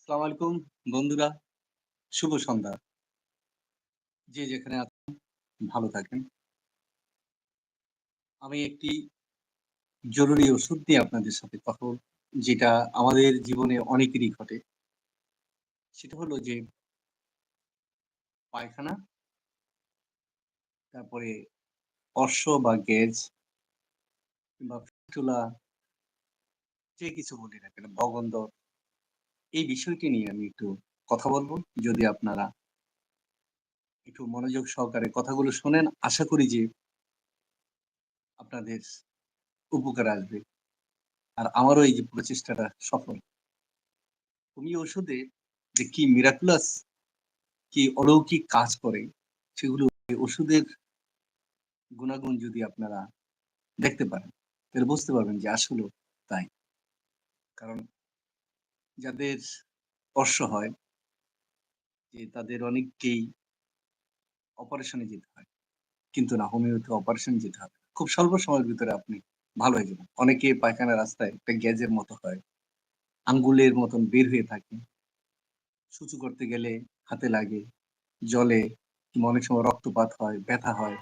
আসসালামু আলাইকুম বন্ধুরা, শুভ সন্ধ্যা। যে যেখানে আছেন ভালো থাকেন। আমি একটি জরুরি ওষুধ নিয়ে আপনাদের সাথে কথা বলব, যেটা আমাদের জীবনে অনেকেরই ঘটে। সেটা হলো যে পায়খানা তারপরে অর্শ বা গ্যাজ কিংবা ফিস্টুলা যে কিছু বলি না কেন, বগন্দর এই বিষয়টি নিয়ে আমি একটু কথা বলব যদি আপনারা একটু মনোযোগ সহকারে কথাগুলো শোনেন, আশা করি যে আপনাদের উপকার আসবে। আর আমারও এই যে প্রচেষ্টাটা সফল। হোমিও ওষুধে যে কি মিরাকুলাস কি অলৌকিক কাজ করে সেগুলো ওষুধের গুণাগুণ যদি আপনারা দেখতে পারেন, তাহলে বুঝতে পারবেন যে আসলেও তাই। কারণ যাদের স্পর্শ হয় যে তাদের অনেককেই অপারেশনে যেতে হয়। কিন্তু না হোমিওতে অপারেশনে যেতে হবে খুব স্বল্প সময়ের ভিতরে আপনি ভালো হয়ে যাবেন। অনেকে পায়খানা রাস্তায় একটা গ্যাজের মতো হয়। আঙ্গুলের মতন বের হয়ে থাকে। সূচু করতে গেলে হাতে লাগে, জলে কিংবা অনেক সময় রক্তপাত হয়, ব্যথা হয়।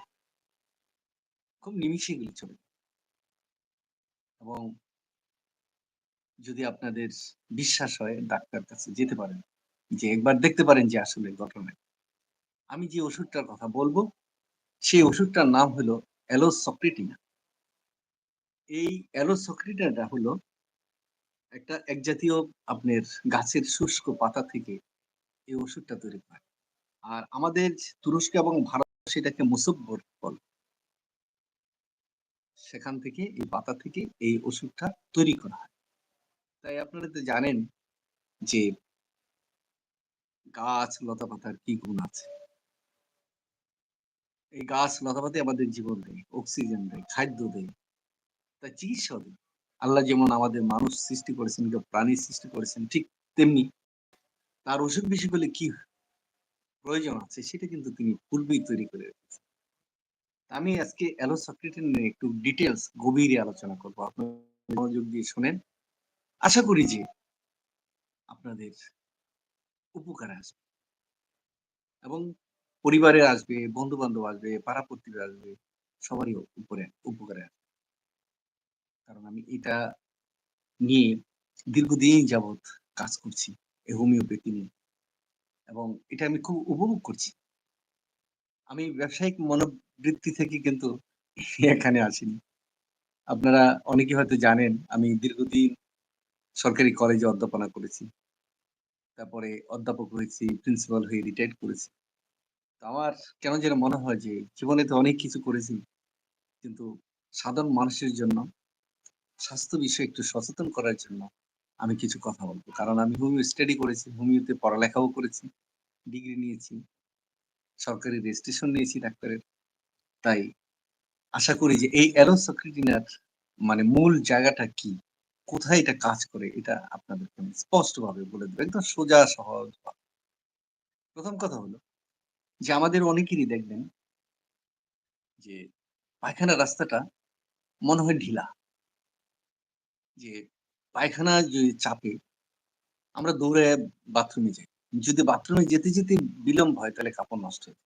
খুব নিমিষে এগুলো চলে এবং যদি আপনাদের বিশ্বাস হয় ডাক্তার কাছে যেতে পারেন। যে একবার দেখতে পারেন যে আসলে ঘটনা আমি যে ওষুধটার কথা বলব, সেই ওষুধটার নাম হলো অ্যালোসক্রিটিনা। এই অ্যালোসক্রিটিনাটা হলো একটা এক জাতীয় আপনার গাছের শুষ্ক পাতা থেকে এই ওষুধটা তৈরি হয়। আর আমাদের তুরস্ক এবং ভারত সেটাকে মুসব্বর বলে। সেখান থেকে এই পাতা থেকে এই ওষুধটা তৈরি করা হয়। তাই আপনারা তো জানেন যে গাছ লতাপাতার কি গুণ আছে। এই গাছ লতাপাতাই আমাদের জীবন দেয়, অক্সিজেন দেয়, খাদ্য দেয়। তাই চিকিৎসাও দেয়। আল্লাহ যেমন আমাদের মানুষ সৃষ্টি করেছেন, কেউ প্রাণী সৃষ্টি করেছেন ঠিক তেমনি তার অসুখ বিসুখ হলে কি প্রয়োজন আছে সেটা কিন্তু তিনি পূর্বেই তৈরি করে রেখেছেন। আমি আজকে অ্যালোসক্রিটিন নিয়ে একটু ডিটেলস গভীরে আলোচনা করব। আপনারা মনোযোগ দিয়ে শোনেন। আশা করি যে আপনাদের উপকারে আসবে। এবং পরিবারে আসবে, বন্ধু-বান্ধব আসবে, পাড়া-প্রতিবেশী আসবে, সবারই উপরে উপকারে আসবে। কারণ আমি এটা নিয়ে দীর্ঘদিন যাবৎ কাজ করছি এই হোমিওপ্যাথি নিয়ে। এবং এটা আমি খুব উপভোগ করছি। আমি ব্যবসায়িক মনোবৃত্তি থেকে কিন্তু এখানে আসিনি। আপনারা অনেকে হয়তো জানেন আমি দীর্ঘদিন সরকারি কলেজে অধ্যাপনা করেছি। তারপরে অধ্যাপক হয়েছি, প্রিন্সিপাল হয়ে রিটায়ার করেছি। আমার কেন যেন মনে হয় যে জীবনে তো অনেক কিছু করেছি। কিন্তু সাধারণ মানুষের জন্য স্বাস্থ্য বিষয়ে একটু সচেতন করার জন্য আমি কিছু কথা বলব কারণ আমি হোমিও স্টাডি করেছি, হোমিওতে পড়ালেখাও করেছি, ডিগ্রি নিয়েছি। সরকারি রেজিস্ট্রেশন নিয়েছি ডাক্তারের। তাই আশা করি যে এই অ্যালোসক্রিটিনার মানে মূল জায়গাটা কি? কোথায় এটা কাজ করে? এটা আপনাদেরকে আমি স্পষ্টভাবে বলে দেব। একদম সোজা সহজ। ১ম কথা হলো যে আমাদের অনেকেরই দেখবেন যে পায়খানা রাস্তাটা মনে হয় ঢিলা। যে পায়খানা যদি চাপে আমরা দৌড়ে বাথরুমে যাই। যদি বাথরুমে যেতে, যেতে বিলম্ব হয় তাহলে কাপড় নষ্ট হয়ে।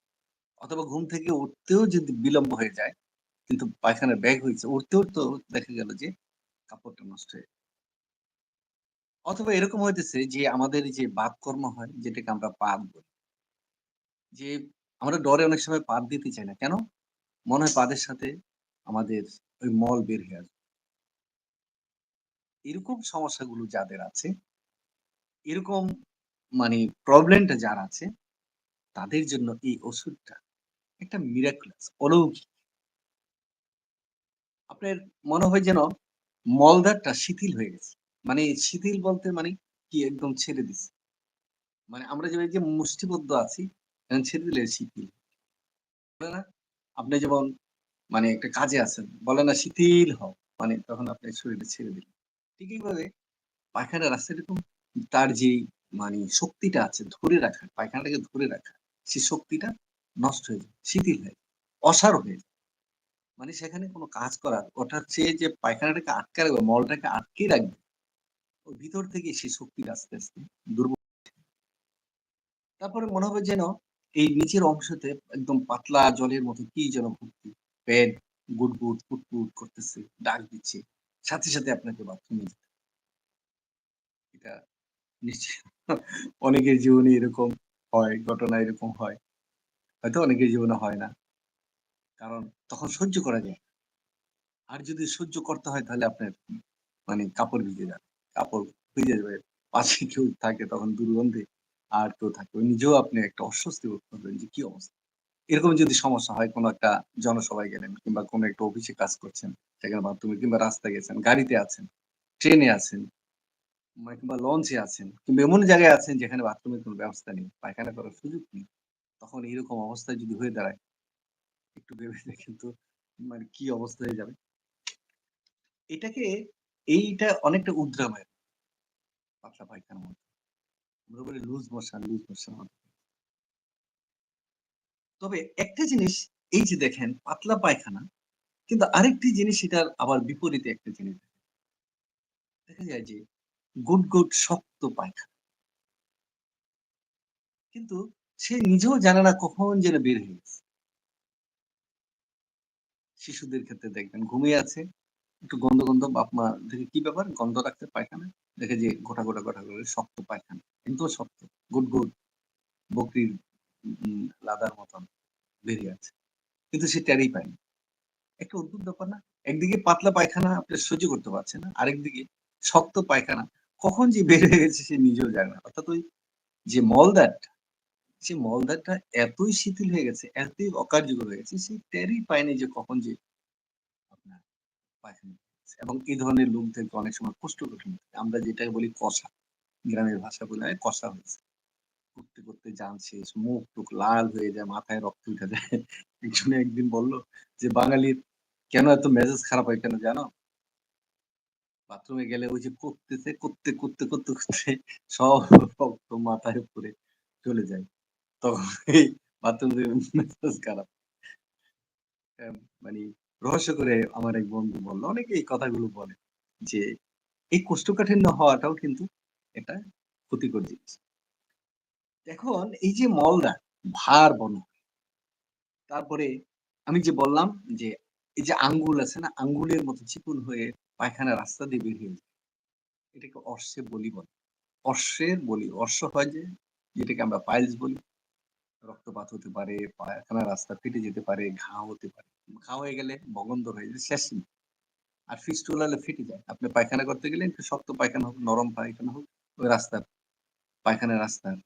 অথবা ঘুম থেকে উঠতেও যদি বিলম্ব হয়ে যায়, কিন্তু পায়খানার ব্যাগ হয়েছে, উঠতে, উঠতেও দেখা গেল যে কাপড়টা নষ্ট হয়ে অথবা এরকম হইতেছে যে আমাদের যে বাতকর্ম হয় যেটাকে আমরা পাদ বলি। যে আমরা ডরে অনেক সময় পাদ দিতে চাই না। কেন? মনে হয় পাদের সাথে আমাদের ওই মল বের হয়ে আসবে। এরকম সমস্যাগুলো যাদের আছে, এরকম মানে প্রবলেমটা যার আছে, তাদের জন্য এই ওষুধটা একটা মিরাকুলাস অলৌকিক। আপনার মনে হয় যেন মলদ্বারটা শিথিল হয়ে গেছে। মানে শিথিল বলতে মানে কি একদম ছেড়ে দিছে। মানে আমরা যে যে মুষ্টিবদ্ধ আছি, ছেড়ে দিলে শিথিল। আপনি যেমন মানে একটা কাজে আছেন, বলে না শিথিল হও। মানে তখন আপনার শরীরে ছেড়ে দিলেন ঠিক এইভাবে পায়খানার রাস্তা এরকম তার যেই মানে শক্তিটা আছে ধরে রাখার, পায়খানাটাকে ধরে রাখার, সেই শক্তিটা নষ্ট হয়ে যায়, শিথিল হয়ে অসাড় হয়ে যায়। মানে সেখানে কোনো কাজ করার ওটার চেয়ে যে পায়খানাটাকে আটকে রাখবে, মলটাকে আটকে রাখবে, ওর ভিতর থেকে সেই শক্তিটা আস্তে, আস্তে দুর্বল তারপরে মনে হবে যেন এই নিচের অংশতে একদম পাতলা জলের মতো কি যেন ভর্তি। পেট গুট, গুট, পুট, করতেছে, ডাক দিচ্ছে। সাথে, সাথে আপনাকে বাথরুমে যেতে এটা নিশ্চয়ই অনেকের জীবনে এরকম হয়, ঘটনা এরকম হয়। হয়তো অনেকের জীবনে হয় না। কারণ তখন সহ্য করা যায়। আর যদি সহ্য করতে হয় তাহলে আপনার মানে কাপড় ভিজে যাবে। কাপড় ভিজে যাবে। পাশে কেউ থাকে তখন দুর্গন্ধে আর কেউ থাকে। নিজেও আপনি একটা অস্বস্তি বোধ করবেন যে কি অবস্থা। এরকম যদি সমস্যা হয় কোনো একটা জনসভায় গেলেন কিংবা কোনো একটা অফিসে কাজ করছেন, সেখানে বাথরুমে কিংবা রাস্তায় গেছেন, গাড়িতে আছেন, ট্রেনে আছেন মানে কিংবা লঞ্চে আছেন কিংবা এমন জায়গায় আছেন যেখানে বাথরুমের কোনো ব্যবস্থা নেই, পায়খানা করার সুযোগ নেই। তখন এইরকম অবস্থায় যদি হয়ে দাঁড়ায় একটু ভেবে দেখেন তো মানে কি অবস্থা হয়ে যাবে? এটাকে এইটা অনেকটা উদ্রামের। পাতলা পায়খানার মতো। আমরা বলি লুজ মোশন, লুজ মোশন তবে একটা জিনিস এই যে দেখেন পাতলা পায়খানা কিন্তু আরেকটি জিনিস এটার আবার বিপরীতে একটা জিনিস। দেখা যায় যে গুড, গুড শক্ত পায়খানা। কিন্তু সে নিজেও জানে না কখন যেন বের হয়ে গেছে। শিশুদের ক্ষেত্রে দেখবেন ঘুমিয়ে আছে, একটু গন্ধ, গন্ধ বাপ-মা দেখে কি ব্যাপার? গন্ধ রাখতে পায়খানা? দেখে যে গোটা, গোটা, গোটা করে শক্ত পায়খানা। কিন্তু শক্ত। গুড, গুড বকরির লাদার মতন বেরিয়ে আছে। কিন্তু সে টেরই পায়নি। একটা অদ্ভুত ব্যাপার না? একদিকে পাতলা পায়খানা আপনি সহ্য করতে পারছেন না। আরেকদিকে শক্ত পায়খানা কখন যে হয়ে গেছে সে নিজেও জানে না। অর্থাৎ ওই যে মলদ্বারটা, সে মলদ্বারটা এতই শিথিল হয়ে গেছে, এতই অকার্যকর হয়ে গেছে সে টেরই পায়নি যে কখন যে আপনার পায়খানা এবং এই ধরনের লোকদেরকে অনেক সময় কোষ্ঠকাঠিন্য আমরা যেটাকে বলি কষা। গ্রামের ভাষায় বলা কষা হয়েছে। করতে, করতে জান শেষ, মুখ-টুখ লাল হয়ে যায়, মাথায় রক্ত উঠে যায়। একজনে একদিন বলল যে, "বাঙালির কেন এত মেজাজ খারাপ হয় কেন জানো?" বাথরুমে গেলে ওই যে করতেছে, করতে, করতে, করতে, করতে সব রক্ত মাথার উপরে চলে যায়। এই মানে রহস্য করে আমার এক বন্ধু। অনেকে এই কথাগুলো বলে যে, এই কোষ্ঠকাঠিন্য হওয়াটাও কিন্তু একটা ক্ষতিকর জিনিস। এখন এই যে ভার বন তারপরে আমি যে বললাম যে, এই যে আঙ্গুল আছে না? আঙ্গুলের মতো চিকুন হয়ে পায়খানা রাস্তা দিয়ে বের হয়ে যায়। এটাকে অর্শের বলি বলে। অশ্বের বলি। অশ্ব হয় যে, যেটাকে আমরা পাইলস বলি। রক্তপাত হতে পারে, পায়খানার রাস্তা ফেটে যেতে পারে, ঘা হতে পারে। ঘা হয়ে গেলে বগন্দর হয়ে যায়, শেষ নেই। আর ফিস্টুলা হলে ফেটে যায়। আপনি পায়খানা করতে গেলে একটু শক্ত পায়খানা হোক, নরম পায়খানা হোক, ওই রাস্তার পায়খানা রাস্তার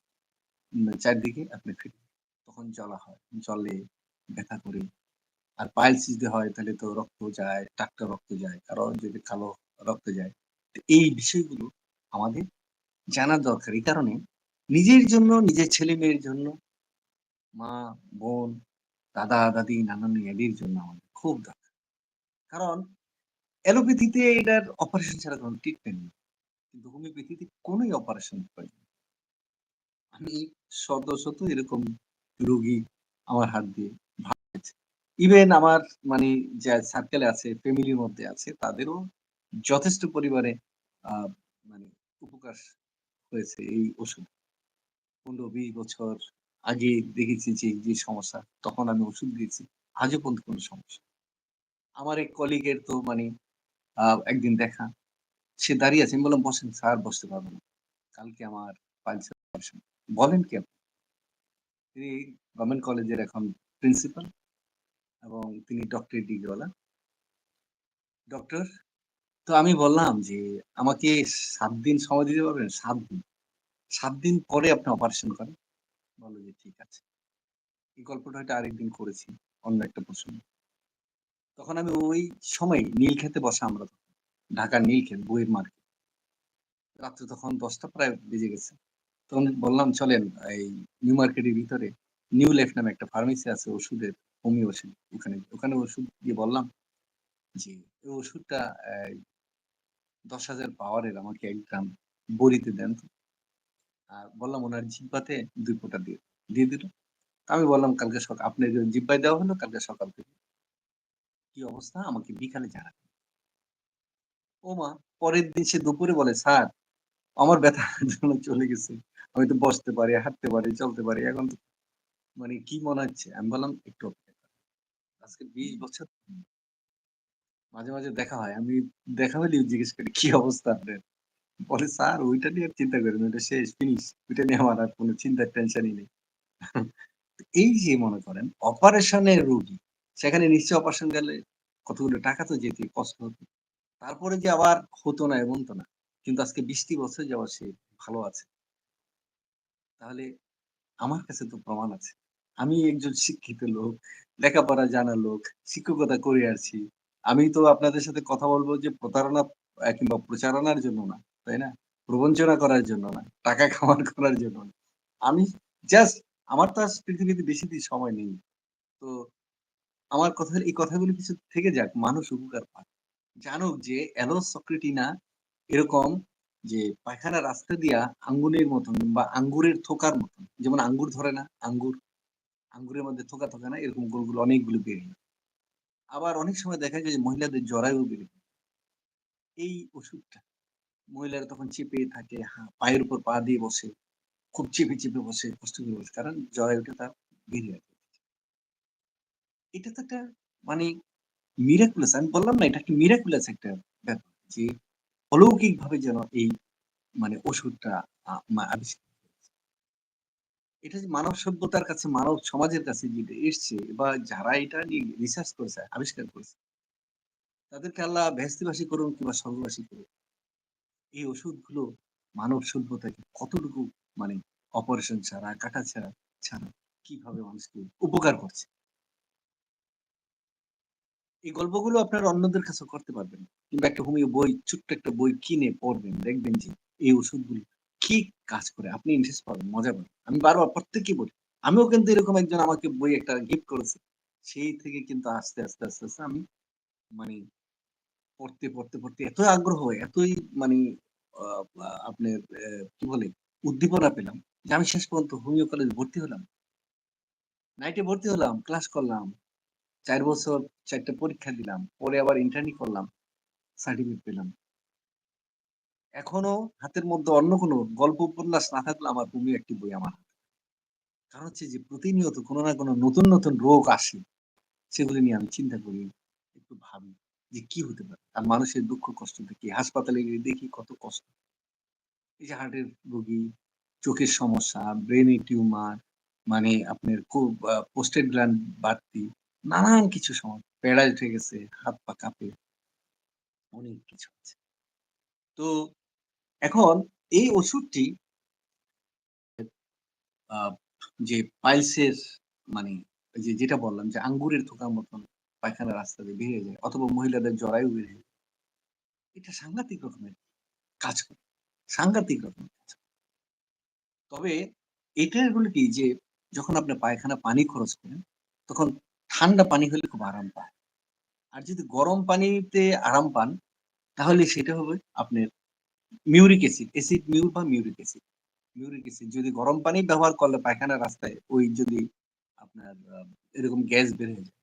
চারদিকে আপনি ফেটে তখন জ্বলা হয়। জলে ব্যথা করে। আর পাইলস যদি হয় তাহলে তো রক্ত যায়, টাটকা রক্ত যায়। কারও যদি কালো রক্ত যায়। এই বিষয়গুলো আমাদের জানা দরকার। এই কারণে নিজের জন্য, নিজের ছেলে-মেয়ের জন্য মা, বোন, দাদা, দাদি, নানা-নানি এদের জন্য আমাদের খুব দরকার। কারণ অ্যালোপ্যাথিতে এটার অপারেশন ছাড়া কোন ট্রিটমেন্ট নেই। কিন্তু হোমিওপ্যাথিতে কোনই অপারেশন প্রয়োজন আমি শত, শত এরকম রোগী আমার হাত দিয়ে ভালো। ইভেন আমার মানে যা সার্কেল আছে, ফ্যামিলির মধ্যে আছে তাদেরও যথেষ্ট আ মানে উপকার হয়েছে এই ওষুধ। ১৫-২০ বছর আগে দেখেছি যে, যে সমস্যা তখন আমি ওষুধ দিয়েছি। আজও পর্যন্ত কোন সমস্যা আমার এক কলিগের তো মানে একদিন দেখা। সে দাঁড়িয়ে আছে। আমি বললাম, "বসেন।" "স্যার বসতে পারব না। কালকে আমার অপারেশন।" "বলেন কি আপনি?" তিনি গভর্নমেন্ট কলেজের এখন প্রিন্সিপাল এবং তিনি ডক্টরেট ডিগ্রিওয়ালা। ডক্টর। তো আমি বললাম যে, "আমাকে সাত দিন সময় দিতে পারবেন?" সাত দিন। সাত দিন পরে আপনি অপারেশন করেন। বলল যে, "ঠিক আছে।" এই গল্পটা হয়তো আরেকদিন করেছি অন্য একটা প্রসঙ্গে। তখন আমি ওই সময় নীলক্ষেতে বসা আমরা তখন। ঢাকার নীলক্ষেত বইয়ের মার্কেট। রাত্রে তখন ১০ টা প্রায় বেজে গেছে। তখন বললাম, "চলেন এই নিউ মার্কেটের ভিতরে নিউ লাইফ নামে একটা ফার্মেসি আছে ওষুধের, হোমিও ওষুধ। ওখানে ওখানে ওষুধ দিয়ে বললাম যে, "এই ওষুধটা দশ হাজার পাওয়ারের আমাকে এক গ্রাম বড়িতে দেন তো।" আর বললাম উনার জিহ্বাতে ২ ফোঁটা দিয়ে দিয়ে দিল। আমি বললাম, "কালকে সকা আপনার জিহ্বায় দেওয়া হলো কালকে সকাল থেকে" "কি অবস্থা আমাকে বিকালে জানাবেন।" ওমা! পরের দিন সে দুপুরে বলে, "স্যার আমার ব্যথা যেন চলে গেছে। আমি তো বসতে পারি, হাঁটতে পারি, চলতে পারি। এখন মানে কি মনে হচ্ছে? আমি বললাম, "একটু আজকে ২০ বছর মাঝে, মাঝে দেখা হয়। আমি দেখা হইলেই জিজ্ঞেস করি, "কি অবস্থা আপনার?" বলে, "স্যার ওইটা নিয়ে চিন্তা করেন ওইটা শেষ, ফিনিশ। ওইটা নিয়ে আমার আর কোন চিন্তার টেনশনই নেই।" এই যে মনে করেন অপারেশনের রোগী, সেখানে নিশ্চয়ই অপারেশন গেলে কতগুলো টাকা তো যেত, কষ্ট হতো। তারপরে যে আবার হতো না এমন তো না। কিন্তু আজকে ২০ টি বছর যাবৎ সে ভালো আছে। তাহলে আমার কাছে তো প্রমাণ আছে। আমি একজন শিক্ষিত লোক, লেখাপড়া জানা লোক, শিক্ষকতা করে আসছি। আমি তো আপনাদের সাথে কথা বলব যে প্রতারণা কিংবা প্রচারণার জন্য না, তাই না? প্রবঞ্চনা করার জন্য না, টাকা কামার করার জন্য না। আমি জাস্ট আমার তো পৃথিবীতে বেশি দিন সময় নেই। তো আমার কথা এই কথাগুলো কিছু থেকে যাক, মানুষ উপকার পাক। জানুক যে অ্যালোসক্রেটিনা এরকম যে পায়খানার রাস্তা দিয়া আঙ্গুলের মতন বা আঙ্গুরের থোকার মতন। যেমন আঙ্গুর ধরে না? আঙ্গুর। আঙ্গুরের মধ্যে থোকা, থোকা না? এরকম গোল, গোল অনেকগুলো বেরিয়ে। আবার অনেক সময় দেখা যায় যে মহিলাদের জরায়ু বের হয়। এই ওষুধটা মহিলারা তখন চেপে থাকে, পায়ের উপর পা দিয়ে বসে। খুব চেপে, চেপে বসে, কষ্ট করে বসে। কারণ জরায়ুটা তার বেরিয়ে আসে। এটা তো একটা মানে মিরাকুলাস আমি বললাম না এটা একটা মিরাকুলাস একটা ব্যাপার যে অলৌকিকভাবে যেন এই মানে ওষুধটা আবিষ্কার এটা যে মানব সভ্যতার কাছে, মানব সমাজের কাছে যেটা এসছে বা যারা এটা নিয়ে রিসার্চ করেছে, আবিষ্কার করেছে তাদেরকে আল্লাহ বেহেশতিবাসী করুন কিংবা স্বর্গবাসী করুন। এই ওষুধগুলো মানব সভ্যতাকে কতটুকু মানে অপারেশন ছাড়া, কাটা-ছেঁড়া ছাড়া কীভাবে মানুষকে উপকার করছে। এই গল্পগুলো আপনারা অন্যদের কাছেও করতে পারবেন। কিংবা একটা হোমিও বই, ছোট্ট একটা বই কিনে পড়বেন। দেখবেন যে এই ওষুধগুলো কি কাজ করে। আপনি ইন্টারেস্ট পাবেন, মজা পাবেন। আমি বারবার প্রত্যেককেই বলি। আমিও কিন্তু এরকম একজন আমাকে বই একটা গিফট করেছে। সেই থেকে কিন্তু আস্তে, আস্তে, আস্তে, আস্তে আমি মানে পড়তে, পড়তে, পড়তে এতই আগ্রহ, এতই মানে আপনার কি বলে? উদ্দীপনা পেলাম যে আমি শেষ পর্যন্ত হোমিও কলেজে ভর্তি হলাম। নাইটে ভর্তি হলাম, ক্লাস করলাম। ৪ বছর ৪ টা পরীক্ষা দিলাম। পরে আবার ইন্টার্নি করলাম। সার্টিফিকেট পেলাম। এখনও হাতের মধ্যে অন্য কোন গল্প উপন্যাস না থাকলে আমার হোমিও একটি বই আমার। কারণ হচ্ছে যে প্রতিনিয়ত কোনো না কোনো নতুন, নতুন রোগ আসে। সেগুলি নিয়ে আমি চিন্তা করি, একটু ভাবি যে কি হতে পারে? আর মানুষের দুঃখ কষ্ট দেখি, হাসপাতালে গিয়ে দেখি কত কষ্ট। এই যে হার্টের রোগী, চোখের সমস্যা, ব্রেইনে টিউমার, মানে আপনার আ গ্ল্যান্ড বাড়তি, নানান কিছু সমস্যা। প্যারালাইজড হয়ে গেছে, হাত-পা কাঁপে। অনেক কিছু আছে। তো এখন এই ওষুধটি যে পাইলসের মানে যে যেটা বললাম যে আঙ্গুরের থোকার মতন পায়খানার রাস্তা দিয়ে বেরিয়ে যায় অথবা মহিলাদের জরায়ু বের হয়ে এটা সাংঘাতিক রকমের কাজ করে। সাংঘাতিক রকমের কাজ তবে এটা হলো কি যে যখন আপনি পায়খানা পানি খরচ করেন, তখন ঠান্ডা পানি হলে খুব আরাম পায়। আর যদি গরম পানিতে আরাম পান, তাহলে সেটা হবে আপনার মিউরিক অ্যাসিড, অ্যাসিড মিউর বা মিউরিক অ্যাসিড। মিউরিক অ্যাসিড যদি গরম পানি ব্যবহার করলে পায়খানা রাস্তায় ওই যদি আপনার এরকম গ্যাস বের হয়ে যায়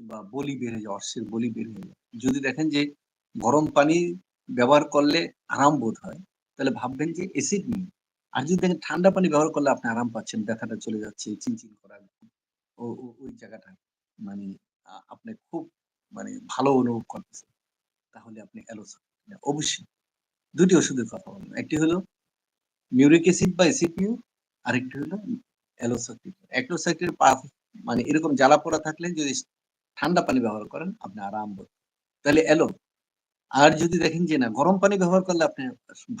বা বলি হয়ে যায়, অর্শের বলি বের হয়ে যায়। যদি দেখেন যে গরম পানি ব্যবহার করলে আরাম বোধ হয়, তাহলে ভাববেন যে অ্যাসিড মিউর। আর যদি দেখেন ঠান্ডা পানি ব্যবহার করলে আপনি আরাম পাচ্ছেন, ব্যথাটা চলে যাচ্ছে, চিনচিন করা ওই জায়গাটা মানে আপনি খুব মানে ভালো অনুভব করতেছেন। তাহলে আপনি অ্যালোস অবশ্যই দুটি ওষুধের কথা বললাম। একটি হলো মিউরিক অ্যাসিড বা অ্যাসিড মিউর, আরেকটি হলো অ্যালোসাকটিভ। পা মানে এরকম জ্বালা পোড়া থাকলে যদি ঠান্ডা পানি ব্যবহার করেন, আপনি আরাম বোধ তাহলে অ্যালো। আর যদি দেখেন যে না গরম পানি ব্যবহার করলে আপনি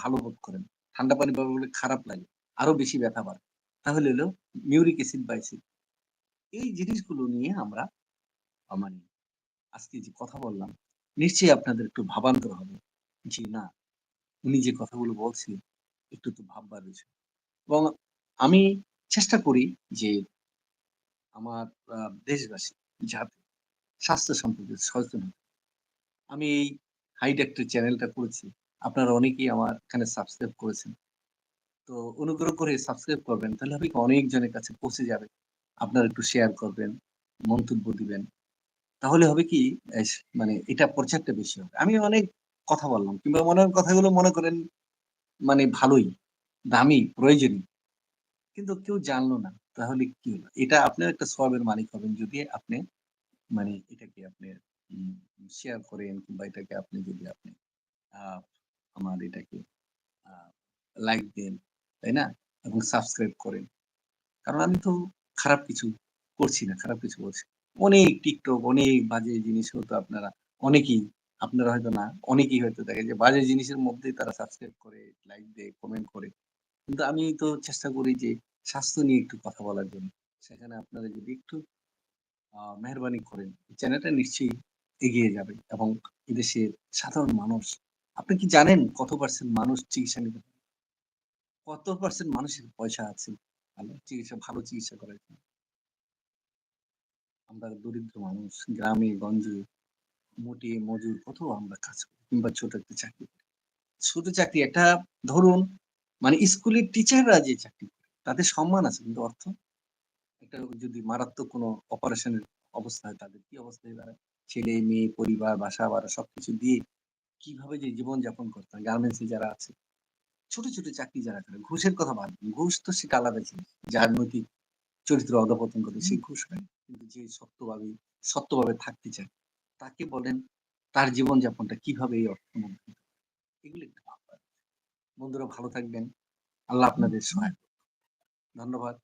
ভালো বোধ করেন। ঠান্ডা পানি ব্যবহার করলে খারাপ লাগে। আরও বেশি ব্যথা বাড়ে। তাহলে হলো মিউরিক অ্যাসিড বা অ্যাসিড। এই জিনিসগুলো নিয়ে আমরা মানে আজকে যে কথা বললাম, নিশ্চয়ই আপনাদের একটু ভাবান্তর হবে। যে না, উনি যে কথাগুলো বলছেন, একটু তো ভাববার বিষয়। এবং আমি চেষ্টা করি যে আমার দেশবাসী যাতে স্বাস্থ্য সম্পর্কে সচেতন হয়। আমি এই হাই ডাক্তার চ্যানেলটা করেছি। আপনারা অনেকেই আমার এখানে সাবস্ক্রাইব করেছেন। তো অনুগ্রহ করে সাবস্ক্রাইব করবেন। তাহলে হবে কি অনেক জনের কাছে পৌঁছে যাবে। আপনারা একটু শেয়ার করবেন, মন্তব্য দিবেন। তাহলে হবে কি মানে এটা প্রচারটা বেশি হবে। আমি অনেক কথা বললাম কিংবা মনের কথাগুলো মনে করেন মানে ভালোই, দামি, প্রয়োজনীয়। কিন্তু কেউ জানলো না। তাহলে কি হলো? এটা আপনার একটা সওয়াবের মালিক হবেন যদি আপনি মানে এটাকে আপনি শেয়ার করেন কিংবা এটাকে আপনি যদি আপনি আমার এটাকে লাইক দেন, তাই না? এবং সাবস্ক্রাইব করেন। কারণ আমি তো খারাপ কিছু করছি না, খারাপ কিছু বলছি। অনেক টিকটক অনেক বাজে জিনিস হয়তো আপনারা অনেকেই আপনারা হয়তো না, অনেকেই হয়তো দেখেন যে বাজে জিনিসের মধ্যেই তারা সাবস্ক্রাইব করে, লাইক দেয়, কমেন্ট করে। কিন্তু আমি তো চেষ্টা করি যে স্বাস্থ্য নিয়ে একটু কথা বলার জন্য। সেখানে আপনারা যদি একটু মেহেরবানি করেন, চ্যানেলটা নিশ্চয়ই এগিয়ে যাবে এবং এদেশের সাধারণ মানুষ আপনি কি জানেন কত পার্সেন্ট মানুষ চিকিৎসা নিতে পারে? কত পারসেন্ট মানুষের পয়সা আছে ভালো চিকিৎসা ভালো চিকিৎসা করার জন্য? আমরা দরিদ্র মানুষ গ্রামে গঞ্জে মুটে মজুর কত আমরা কাজ করি কিংবা ছোট একটা চাকরি করি। ছোট চাকরি একটা ধরুন মানে স্কুলের টিচাররা যে চাকরি করে তাদের সম্মান আছে কিন্তু অর্থ একটা যদি মারাত্মক কোনো অপারেশনের অবস্থা হয় তাদের কি অবস্থা হয়ে দাঁড়ায়? ছেলে, মেয়ে, পরিবার, বাসা-বাড়া সবকিছু দিয়ে কীভাবে যে জীবনযাপন করতে হয় গার্মেন্টস যারা আছে, ছোট, ছোট চাকরি যারা করে ঘুষের কথা বাদ। ঘুষ তো সেটা আলাদা জিনিস। যার নৈতিক চরিত্র অধঃপতন করে সে ঘুষ খায়। কিন্তু যে সত্যভাবে সত্যভাবে থাকতে চায় তাকে বলেন তার জীবনযাপনটা কীভাবে এই অর্থমন্ত্রী এগুলো একটু। বন্ধুরা ভালো থাকবেন। আল্লাহ আপনাদের সহায় ধন্যবাদ।